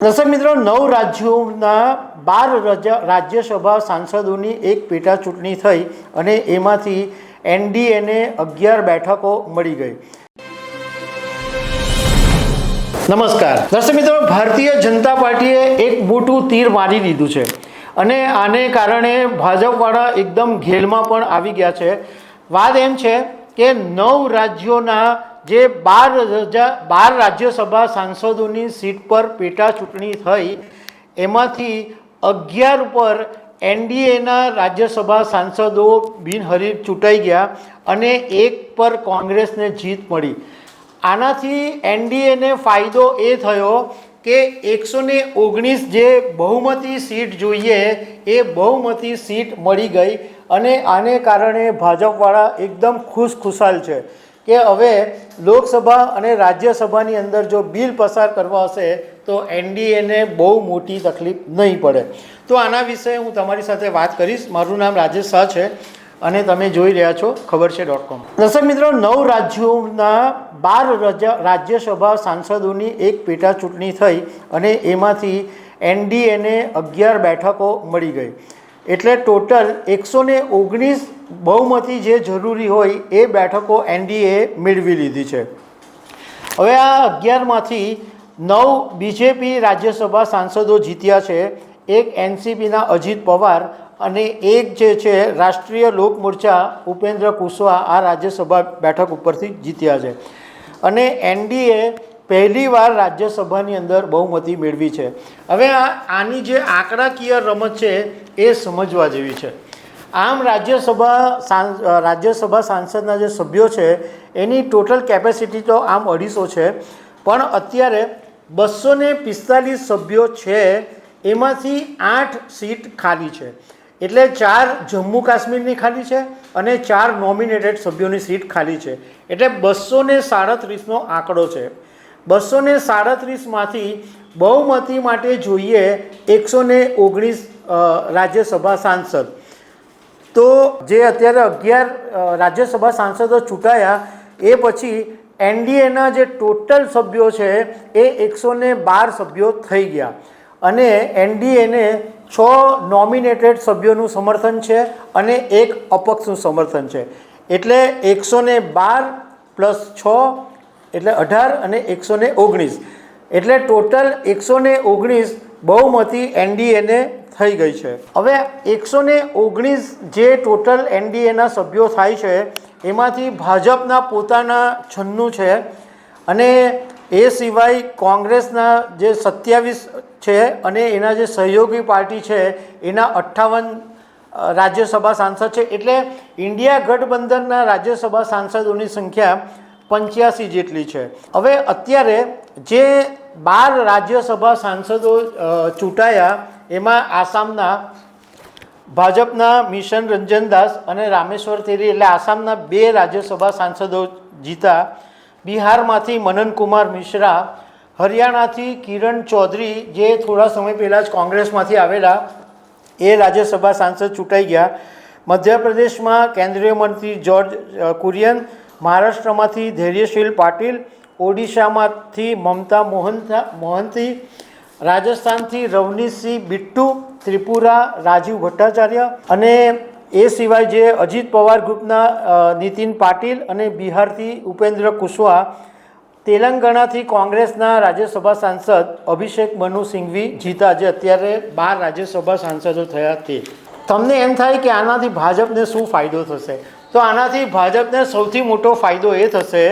દર્શક મિત્રો, નવ રાજ્યોના બાર રાજ્યસભા સાંસદોની એક પેટા ચૂંટણી થઈ અને એમાંથી એનડીએને અગિયાર બેઠકો મળી ગઈ. નમસ્કાર. દર્શક મિત્રો, ભારતીય જનતા પાર્ટીએ એક મોટું તીર મારી દીધું છે અને આને કારણે ભાજપવાળા એકદમ ઘેલમાં પણ આવી ગયા છે. વાત એમ છે કે નવ રાજ્યોના જે બાર રજા, બાર રાજ્યસભા સાંસદોની સીટ પર પેટા ચૂંટણી થઈ, એમાંથી અગિયાર પર એનડીએના રાજ્યસભા સાંસદો બિનહરીફ ચૂંટાઈ ગયા અને એક પર કોંગ્રેસને જીત મળી. આનાથી એનડીએને ફાયદો એ થયો કે એકસો ને ઓગણીસ જે બહુમતી સીટ જોઈએ, એ બહુમતી સીટ મળી ગઈ અને આને કારણે ભાજપવાળા એકદમ ખુશખુશાલ છે. કે હવે લોકસભા અને રાજ્યસભાની અંદર જો બિલ પસાર કરવા હશે, તો એનડીએને બહુ મોટી તકલીફ નહીં પડે. તો આના વિશે હું તમારી સાથે વાત કરીશ. મારું નામ રાજેશ શાહ છે અને તમે જોઈ રહ્યા છો ખબર છે ડોટ કોમ. દર્શક મિત્રો, નવ રાજ્યોના બાર રજા, રાજ્યસભા સાંસદોની એક પેટા ચૂંટણી થઈ અને એમાંથી એનડીએને અગિયાર બેઠકો મળી ગઈ. એટલે ટોટલ એકસો ને ઓગણીસ બહુમતી જે જરૂરી હોય એ બેઠકો એનડીએ મેળવી લીધી છે. હવે આ અગિયારમાંથી નવ બીજેપી રાજ્યસભા સાંસદો જીત્યા છે, એક એનસીપીના અજીત પવાર અને એક જે છે રાષ્ટ્રીય લોક મોરચા ઉપેન્દ્ર કુશવાહ આ રાજ્યસભા બેઠક ઉપરથી જીત્યા છે. અને એનડીએ પહેલીવાર રાજ્યસભાની અંદર બહુમતી મેળવી છે. હવે આ, આની જે આંકડાકીય રમત છે એ સમજવા જેવી છે. આમ રાજ્યસભા રાજ્યસભા સાંસદના જે સભ્યો છે, એની ટોટલ કેપેસિટી તો આમ અઢીસો છે. પણ અત્યારે બસો પિસ્તાલીસ સભ્યો છે, એમાંથી આઠ સીટ ખાલી છે. એટલે ચાર જમ્મુ કાશ્મીરની ખાલી છે અને ચાર નોમિનેટેડ સભ્યોની સીટ ખાલી છે. એટલે બસો સાડત્રીસનો આંકડો છે. બસો ને સાડત્રીસમાંથી બહુમતી માટે જોઈએ એકસો ને ઓગણીસ રાજ્યસભા સાંસદ. તો જે અત્યારે અગિયાર રાજ્યસભા સાંસદો ચૂંટાયા, એ પછી એનડીએના જે ટોટલ સભ્યો છે, એ એકસો ને બાર સભ્યો થઈ ગયા. અને એનડીએને છ નોમિનેટેડ સભ્યોનું સમર્થન છે અને એક અપક્ષનું સમર્થન છે. એટલે એકસો ને બાર પ્લસ છ એટલે અઢાર અને એકસો ને ઓગણીસ. એટલે ટોટલ એકસો ને ઓગણીસ બહુમતી એનડીએને થઈ ગઈ છે. હવે એકસો ને ઓગણીસ જે ટોટલ એનડીએના સભ્યો થાય છે, એમાંથી ભાજપના પોતાના છન્નું છે અને એ સિવાય કોંગ્રેસના જે સત્યાવીસ છે અને એના જે સહયોગી પાર્ટી છે, એના અઠ્ઠાવન રાજ્યસભા સાંસદ છે. એટલે ઇન્ડિયા ગઠબંધનના રાજ્યસભા સાંસદોની સંખ્યા પંચ્યાસી જેટલી છે. હવે અત્યારે જે બાર રાજ્યસભા સાંસદો ચૂંટાયા, એમાં આસામના ભાજપના મિશન રંજન દાસ અને રામેશ્વર તેરી એટલે આસામના બે રાજ્યસભા સાંસદો જીતા. બિહારમાંથી મનન કુમાર મિશ્રા, હરિયાણાથી કિરણ ચૌધરી જે થોડા સમય પહેલાં જ કોંગ્રેસમાંથી આવેલા, એ રાજ્યસભા સાંસદ ચૂંટાઈ ગયા. મધ્યપ્રદેશમાં કેન્દ્રીય મંત્રી જ્યોર્જ કુરિયન મહારાષ્ટ્રમાંથી ધૈર્યશીલ પાટીલ, ઓડિશામાંથી મમતા મોહનતા મોહંતી, રાજસ્થાનથી રવનીતસિંહ બિટ્ટુ, ત્રિપુરા રાજીવ ભટ્ટાચાર્ય અને એ સિવાય જે અજીત પવાર ગ્રુપના નીતિન પાટીલ અને બિહારથી ઉપેન્દ્ર કુશવાહ તેલંગાણાથી કોંગ્રેસના રાજ્યસભા સાંસદ અભિષેક મનુ સિંઘવી જીતા જે અત્યારે બાર રાજ્યસભા સાંસદો થયા તે તમને એમ થાય કે આનાથી ભાજપને શું ફાયદો થશે? તો આનાથી ભાજપને સૌથી મોટો ફાયદો એ થશે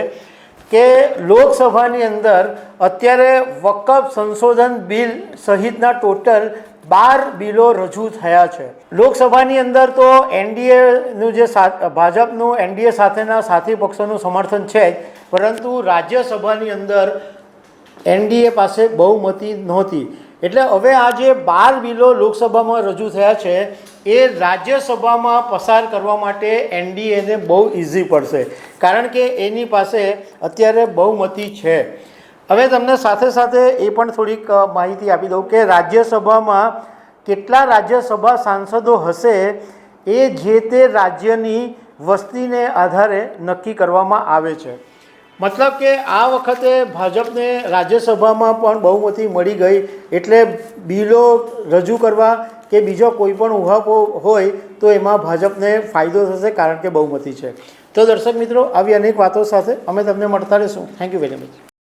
કે લોકસભાની અંદર અત્યારે વકફ સંશોધન બિલ સહિતના ટોટલ બાર બિલો રજૂ થયા છે. લોકસભાની અંદર તો એનડીએનું જે ભાજપનું એનડીએ સાથેના સાથી પક્ષોનું સમર્થન છે જ, પરંતુ રાજ્યસભાની અંદર એનડીએ પાસે બહુમતી નહોતી. એટલે હવે આ જે બાર બિલો લોકસભામાં રજૂ થયા છે એ રાજ્યસભામાં પસાર કરવા માટે એનડીએને બહુ ઇઝી પડશે. કારણ કે એની પાસે અત્યારે બહુમતી છે. હવે તમને સાથે સાથે એ પણ થોડીક માહિતી આપી દઉં કે રાજ્યસભામાં કેટલા રાજ્યસભા સાંસદો હશે એ જે તે રાજ્યની વસ્તીને આધારે નક્કી કરવામાં આવે છે. મતલબ કે આ વખતે ભાજપને રાજ્યસભામાં પણ બહુમતી મળી ગઈ એટલે બિલો રજૂ કરવા કે બીજો કોઈ પણ ઉહાપો હોય તો એમાં ભાજપને ફાયદો થશે કારણ કે બહુમતી છે. તો દર્શક મિત્રો, આવી અનેક વાતો સાથે અમે તમને મળતા રહીશું. Thank you very much